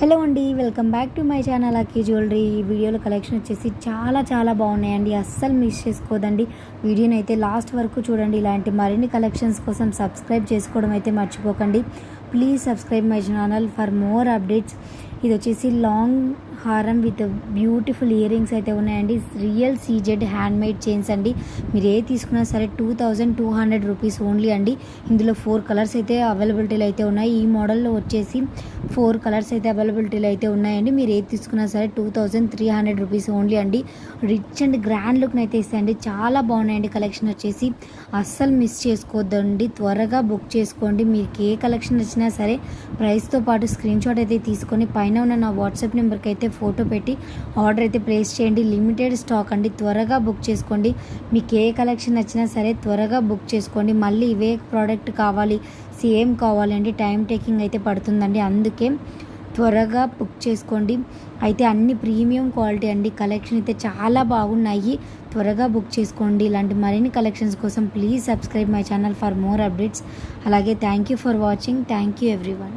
Hello అండి welcome back to my channel Akki jewellery. ఈ వీడియోలో కలెక్షన్ వచ్చేసి చాలా చాలా బాగున్నాయండి. అస్సలు మిస్ చేసుకోదండి. వీడియోని అయితే లాస్ట్ వరకు చూడండి. ఇలాంటి మరిన్ని కలెక్షన్స్ కోసం సబ్స్క్రైబ్ చేసుకోవడం అయితే మర్చిపోకండి. Please subscribe my channel for more updates. ఇది వచ్చేసి లాంగ్ హారం విత్ బ్యూటిఫుల్ ఇయర్ రింగ్స్ అయితే ఉన్నాయండి. Real CZ hand made chains అండి. మీరు ఏ తీసుకున్నా సరే two thousand two hundred rupees only అండి. ఇందులో ఫోర్ కలర్స్ అయితే అవైలబిలిటీలో అయితే ఉన్నాయి. ఈ మోడల్లో వచ్చేసి ఫోర్ కలర్స్ అయితే అవైలబిలిటీలో అయితే ఉన్నాయండి. మీరు ఏది తీసుకున్నా సరే two thousand three hundred rupees only అండి. రిచ్ అండ్ గ్రాండ్ లుక్ని అయితే ఇస్తాయండి. చాలా బాగున్నాయండి కలెక్షన్ వచ్చేసి. అస్సలు మిస్ చేసుకోవద్దండి త్వరగా బుక్ చేసుకోండి. మీకు ఏ కలెక్షన్ వచ్చినా సరే ప్రైస్తో పాటు స్క్రీన్ షాట్ అయితే తీసుకొని పైన ఉన్న నా వాట్సాప్ నెంబర్కి అయితే ఫోటో పెట్టి ఆర్డర్ అయితే ప్లేస్ చేయండి. లిమిటెడ్ స్టాక్ అండి. త్వరగా బుక్ చేసుకోండి. మీకు ఏ కలెక్షన్ నచ్చినా సరే త్వరగా బుక్ చేసుకోండి. మళ్ళీ ఇవే ప్రోడక్ట్ కావాలి సేమ్ కావాలండి టైం టేకింగ్ అయితే పడుతుందండి. అందుకే త్వరగా బుక్ చేసుకోండి. అయితే అన్ని ప్రీమియం క్వాలిటీ అండి. కలెక్షన్ అయితే చాలా బాగున్నాయి. త్వరగా బుక్ చేసుకోండి. ఇలాంటి మరిన్ని కలెక్షన్స్ కోసం please subscribe my channel for more updates. అలాగే thank you for watching. Thank you everyone.